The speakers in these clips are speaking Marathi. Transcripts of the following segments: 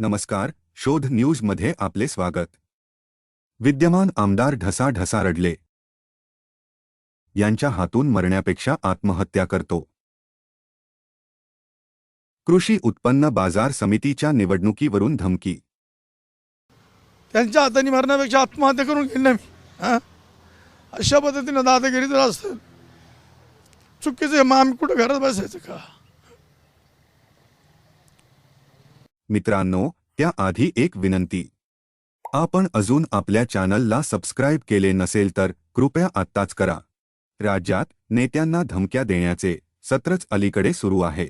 नमस्कार शोध न्यूजमध्ये आपले स्वागत. विद्यमान आमदार ढसा ढसा रडले. यांच्या हातून मरण्यापेक्षा आत्महत्या करतो. कृषी उत्पन्न बाजार समितीच्या निवडणुकीवरून धमकी. त्यांच्या हाताने मरण्यापेक्षा आत्महत्या करून घेईन मी अशा पद्धतीनं दादागिरी जर असतं. चुकीचं आहे मग आम्ही कुठं घरात बसायचं का? मित्रांनो त्याआधी एक विनंती. आपण अजून आपल्या चॅनलला सबस्क्राईब केले नसेल तर कृपया आत्ताच करा. राज्यात नेत्यांना धमक्या देण्याचे सत्रच अलीकडे सुरू आहे.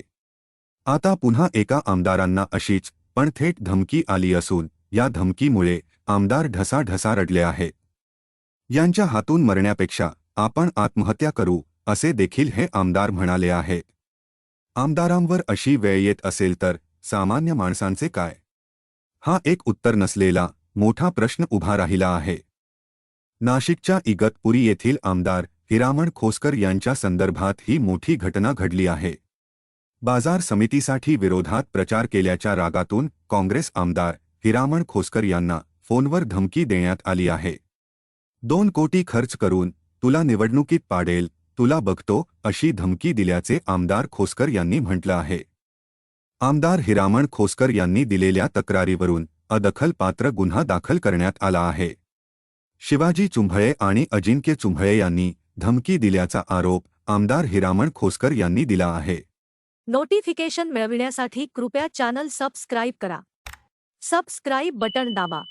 आता पुन्हा एका आमदारांना अशीच पण थेट धमकी आली असून या धमकीमुळे आमदार ढसाढसा रडले आहे. यांच्या हातून मरण्यापेक्षा आपण आत्महत्या करू असे देखील हे आमदार म्हणाले आहे. आमदारांवर अशी वेळ येत असेल तर सामान्य माणसांचे काय? हा एक उत्तर नसलेला मोठा प्रश्न उभा राहिला आहे. नाशिकच्या इगतपुरी येथील आमदार हिरामण खोसकर यांच्या संदर्भात ही मोठी घटना घडली आहे. बाजार समितीसाठी विरोधात प्रचार केल्याच्या रागातून काँग्रेस आमदार हिरामण खोसकर यांना फोनवर धमकी देण्यात आली आहे. दोन कोटी खर्च करून तुला निवडणुकीत पाडेल तुला बघतो अशी धमकी दिल्याचे आमदार खोसकर यांनी म्हटलं आहे. आमदार हिरामण खोसकर यांनी दिलेल्या तक्रारीवरून अदखलपात्र गुन्हा दाखल करण्यात आला आहे. शिवाजी चुंभळे आणि अजिंक्य चुंभळे यांनी धमकी दिल्याचा आरोप आमदार हिरामण खोसकर यांनी दिला आहे. नोटिफिकेशन मिळविण्यासाठी कृपया चॅनल सबस्क्राईब करा. सबस्क्राईब बटण दाबा.